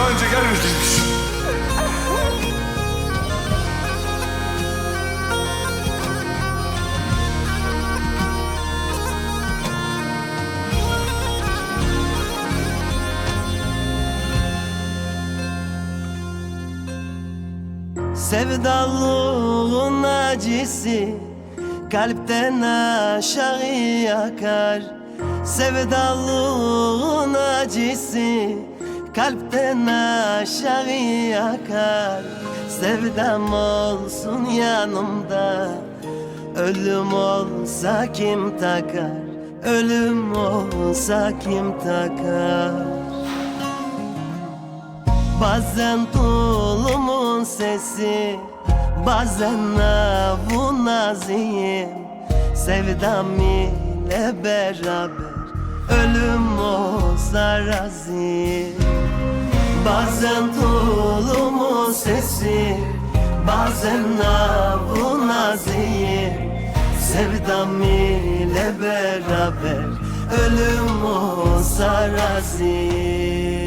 Daha önce gelmediymiş. Sevdalığın acısı Kalpten aşağı yakar Sevdalığın acısı Kalpten aşağı yakar Sevdam olsun yanımda. Ölüm olsa kim takar? Ölüm olsa kim takar? Bazen tulumun sesi Bazen navun naziyim Sevdam ile beraber Ölüm olsa razıyım Bazen tulumun sesi Bazen navun naziyim Sevdam ile beraber Ölüm olsa razıyım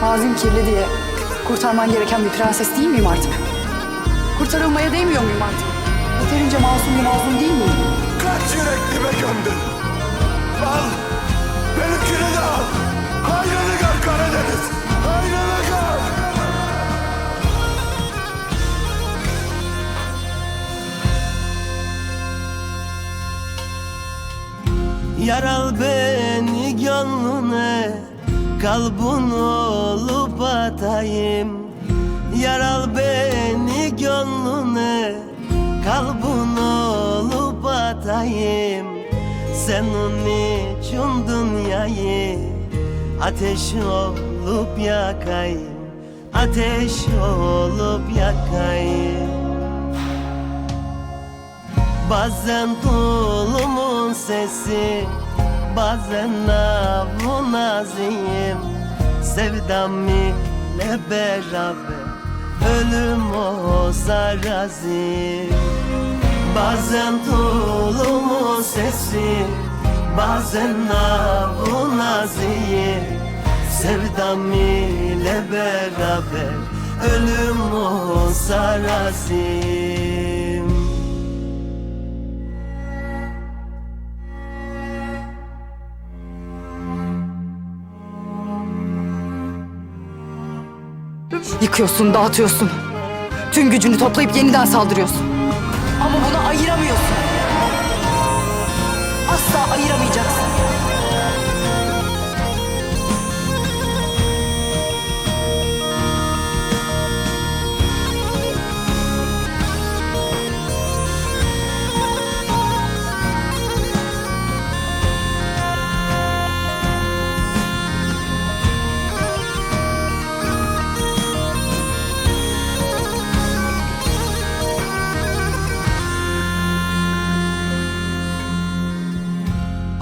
Mazim kirli diye kurtarman gereken bir prenses değil miyim artık? Kurtarılmaya değmiyor muyum artık? Yeterince masum bir mazlum değil miyim? Kaç yürek dibe gömdün? Al. Benimkini de al. Hayrını gör Karadeniz. Hayrını gör. Yaral beni gönlüne Kalbun olup atayım. Yaral beni gönlüne. Kalbun olup atayım. Senin için dünyayı Ateş olup yakayım. Ateş olup yakayım. Bazen tulumun sesi Bazen navun naziyim Sevdam ile beraber Ölüm olsa razıyım Bazen tulumun sesi Bazen navun naziyim Sevdam ile beraber Ölüm olsa razıyım Yıkıyorsun, dağıtıyorsun. Tüm gücünü toplayıp yeniden saldırıyorsun. Ama bunu ayıramıyorsun. Asla ayıramayacaksın.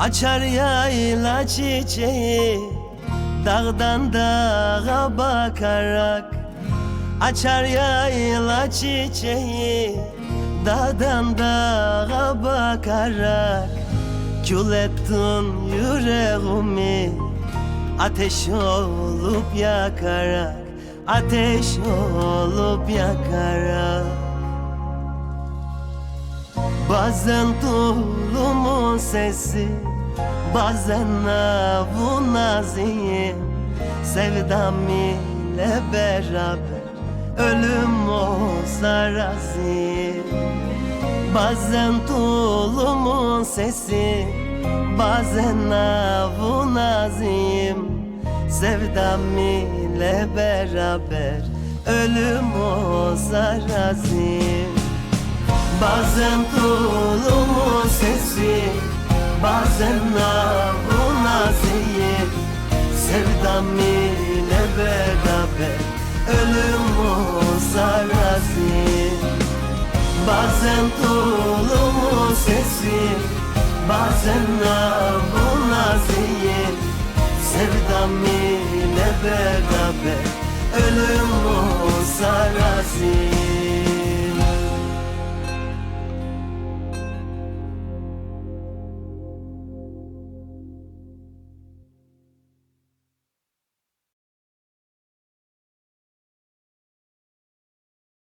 Açar yayla çiçeği Dağdan dağa bakarak. Açar yayla çiçeği Dağdan dağa bakarak. Kül ettin yüreğimi Ateş olup yakarak. Ateş olup yakarak. Bazen tulumun sesi Bazen navun naziyim Sevdam ile beraber Ölüm olsa razıyım. Bazen tulumun sesi Bazen navun naziyim Sevdam ile beraber Ölüm olsa razıyım. Bazen tulumun Bazen nabun naziyim Sevdam ile beraber Ölüm olsa razıyım Bazen tulumun sesi Bazen nabun naziyim Sevdam ile beraber Ölüm olsa razıyım